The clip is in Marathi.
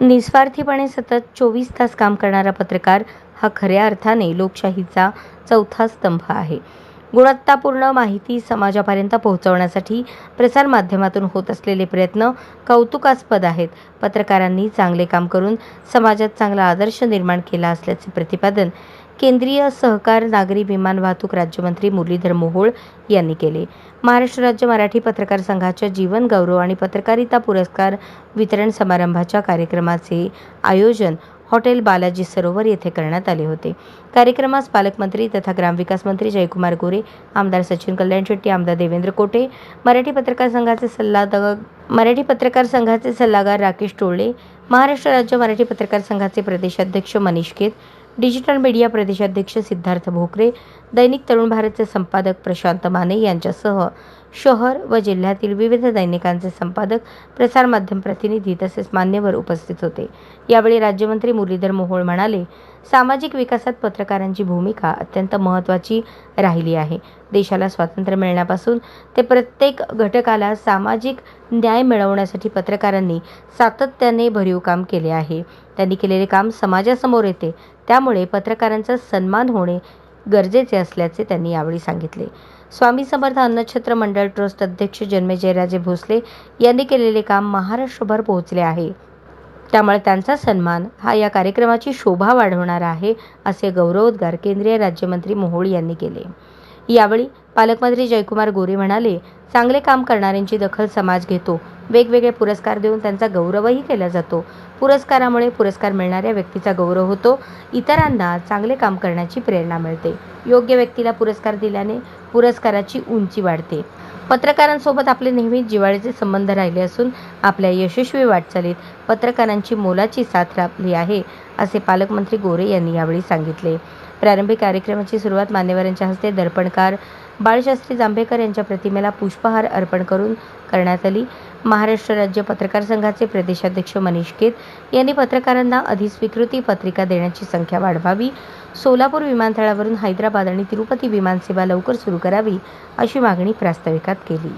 निस्वार्थीपणे सतत चोवीस तास काम करणारा पत्रकार हा खऱ्या अर्थाने लोकशाहीचा चौथा स्तंभ आहे. गुणवत्तापूर्ण माहिती समाजापर्यंत पोहोचवण्यासाठी प्रसारमाध्यमातून होत असलेले प्रयत्न कौतुकास्पद आहेत. पत्रकारांनी चांगले काम करून समाजात चांगला आदर्श निर्माण केला असल्याचे प्रतिपादन केंद्रीय सहकार नागरी विमान वाहतूक राज्यमंत्री मुरलीधर मोहोळ यांनी केले. महाराष्ट्र राज्य मराठी पत्रकार संघाच्या जीवन गौरव आणि पत्रकारिता पुरस्कार वितरण समारंभाच्या कार्यक्रमाचे आयोजन हॉटेल बालाजी सरोवर येथे करण्यात आले होते. कार्यक्रमास पालकमंत्री तथा ग्रामविकास मंत्री जयकुमार गोरे आमदार सचिन कल्याण शेट्टी आमदार देवेंद्र कोटे मराठी पत्रकार संघाचे सल्लागार मराठी पत्रकार संघाचे सल्लागार राकेश टोळे महाराष्ट्र राज्य मराठी पत्रकार संघाचे प्रदेशाध्यक्ष मनीष केत डिजिटल मीडिया प्रदेशाध्यक्ष सिद्धार्थ भोकरे दैनिक तरुण भारतचे संपादक प्रशांत माने यांच्यासह शहर व जिल्ह्यातील विविध दैनिकांचे संपादक प्रसारमाध्यम प्रतिनिधी तसेच मान्यवर उपस्थित होते. यावेळी राज्यमंत्री मुरलीधर मोहोळ म्हणाले सामाजिक विकासात पत्रकारांची भूमिका अत्यंत महत्त्वाची राहिली आहे. देशाला स्वातंत्र्य मिळण्यापासून ते प्रत्येक घटकाला सामाजिक न्याय मिळवण्यासाठी पत्रकारांनी सातत्याने भरीव काम केले आहे. त्यांनी केलेले काम समाजासमोर येते. त्यामुळे पत्रकारांचा सन्मान होणे गरजेचे असल्याचे त्यांनी यावेळी सांगितले. स्वामी समर्थ अन्नछत्र मंडळ ट्रस्ट अध्यक्ष जन्मेजयराजे भोसले यांनी केलेले काम महाराष्ट्रभर पोहोचले आहे. त्यामुळे त्यांचा सन्मान हा या कार्यक्रमाची शोभा वाढवणारा आहे असे गौरवोद्गार केंद्रीय राज्यमंत्री मोहोळ यांनी केले. यावेळी पालकमंत्री जयकुमार गोरे म्हणाले चांगले काम करणाऱ्यांची दखल समाज घेतो. वेगवेगळे पुरस्कार देऊन त्यांचा गौरवही केला जातो. पुरस्कारामुळे पुरस्कार मिळणाऱ्या व्यक्तीचा गौरव होतो. इतरांना चांगले काम करण्याची प्रेरणा मिळते. योग्य व्यक्तीला पुरस्कार दिल्याने पुरस्काराची उंची वाढते. पत्रकारांसोबत आपले नेहमी जिव्हाळ्याचे संबंध राहिले असून आपल्या यशस्वी वाटचालीत पत्रकारांची मोलाची साथ लाभली आहे असे पालकमंत्री गोरे यांनी यावेळी सांगितले. प्रारंभी कार्यक्रमाची सुरुवात मान्यवरांच्या हस्ते दर्पणकार बाळशास्त्री जांभेकर यांच्या प्रतिमेला पुष्पहार अर्पण करून करण्यात आली. महाराष्ट्र राज्य पत्रकार संघाचे प्रदेशाध्यक्ष मनीष केत यांनी पत्रकारांना अधिस्वीकृती पत्रिका देण्याची संख्या वाढवावी सोलापूर विमानतळावरून हैदराबाद आणि तिरुपती विमानसेवा लवकर सुरू करावी अशी मागणी प्रास्ताविकात केली.